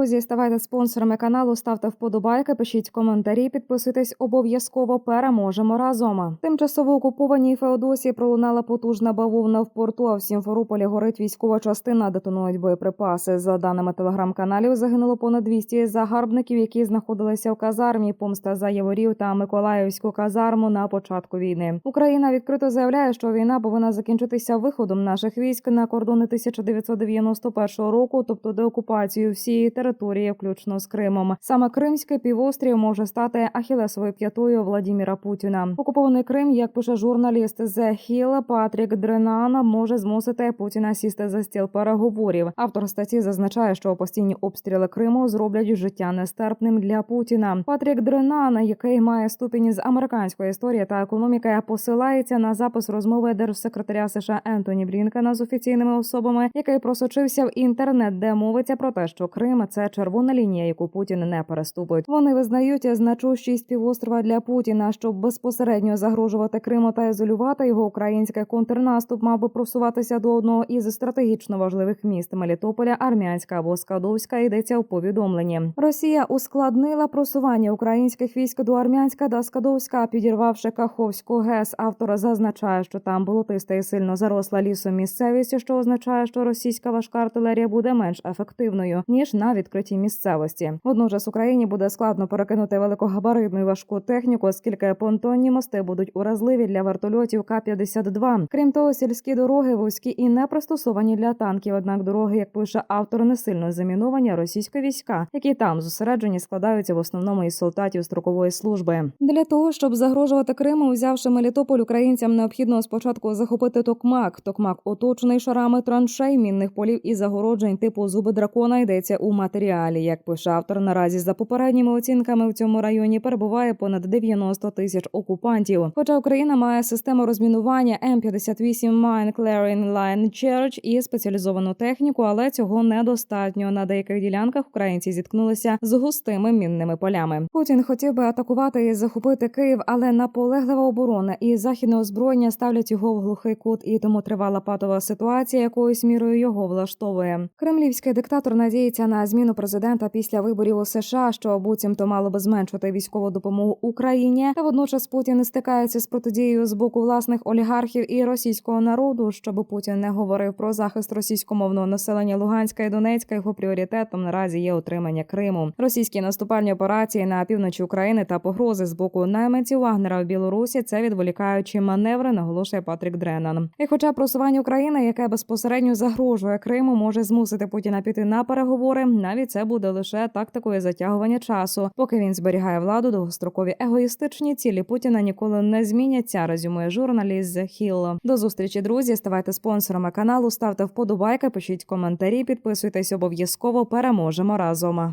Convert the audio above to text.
Друзі, ставайте спонсорами каналу, ставте вподобайки, пишіть коментарі, підписуйтесь обов'язково. Переможемо разом. Тимчасово окупованій Феодосії пролунала потужна бавовна в порту. А в Сімферополі горить військова частина, детонують боєприпаси. За даними телеграм-каналів, загинуло понад 200 загарбників, які знаходилися в казармі. Помста за Яворів та Миколаївську казарму на початку війни. Україна відкрито заявляє, що війна повинна закінчитися виходом наших військ на кордони 1991 року, тобто деокупацією всієї території, включно з Кримом. Саме Кримський півострів може стати ахілесовою п'ятою Владіміра Путіна. Окупований Крим, як пише журналіст The Hill, Патрік Дренан, може змусити Путіна сісти за стіл переговорів. Автор статті зазначає, що постійні обстріли Криму зроблять життя нестерпним для Путіна. Патрік Дренан, який має ступінь з американської історії та економіки, посилається на запис розмови держсекретаря США Ентоні Блінкена з офіційними особами, який просочився в інтернет, де мовиться про те, що Крим це червона лінія, яку Путін не переступить. Вони визнають значущість півострова для Путіна, щоб безпосередньо загрожувати Криму та ізолювати його український контрнаступ, мав би просуватися до одного із стратегічно важливих міст Мелітополя, Армянська або Скадовська. Йдеться у повідомленні. Росія ускладнила просування українських військ до Армянська та Скадовська, підірвавши Каховську ГЕС. Автор зазначає, що там болотиста і сильно заросла лісом місцевість, що означає, що російська важка артилерія буде менш ефективною ніж на відкритій місцевості. Водночас Україні буде складно перекинути великогабаритну і важку техніку, оскільки понтонні мости будуть уразливі для вертольотів К-52. Крім того, сільські дороги вузькі і не пристосовані для танків. Однак дороги, як пише автор, не сильно заміновані російські війська, які там зосереджені, складаються в основному із солдатів строкової служби. Для того щоб загрожувати Криму, взявши Мелітополь, українцям необхідно спочатку захопити Токмак. Токмак оточений шарами траншей, мінних полів і загороджень типу зуби дракона. Йдеться у матеріалі. Як пише автор, наразі за попередніми оцінками в цьому районі перебуває понад 90 тисяч окупантів. Хоча Україна має систему розмінування М58 Mine Clearing Line Church і спеціалізовану техніку, але цього недостатньо. На деяких ділянках українці зіткнулися з густими мінними полями. Путін хотів би атакувати і захопити Київ, але наполеглива оборона і західне озброєння ставлять його в глухий кут, і тому тривала патова ситуація, якоюсь мірою його влаштовує. Кремлівський диктатор надіється на зміну президента після виборів у США, що буцімто мало би зменшити військову допомогу Україні. Та водночас Путін стикається з протидією з боку власних олігархів і російського народу, щоб Путін не говорив про захист російськомовного населення Луганська і Донецька. Його пріоритетом наразі є отримання Криму. Російські наступальні операції на півночі України та погрози з боку найманців Вагнера в Білорусі це відволікаючі маневри, наголошує Патрік Дренан. І хоча просування України, яке безпосередньо загрожує Криму, може змусити Путіна піти на переговори, навіть це буде лише тактикою затягування часу, поки він зберігає владу довгострокові егоїстичні цілі Путіна ніколи не зміняться. Резюмує журналіст The Hill. До зустрічі, друзі. Ставайте спонсорами каналу, ставте вподобайки, пишіть коментарі, підписуйтесь обов'язково. Переможемо разом.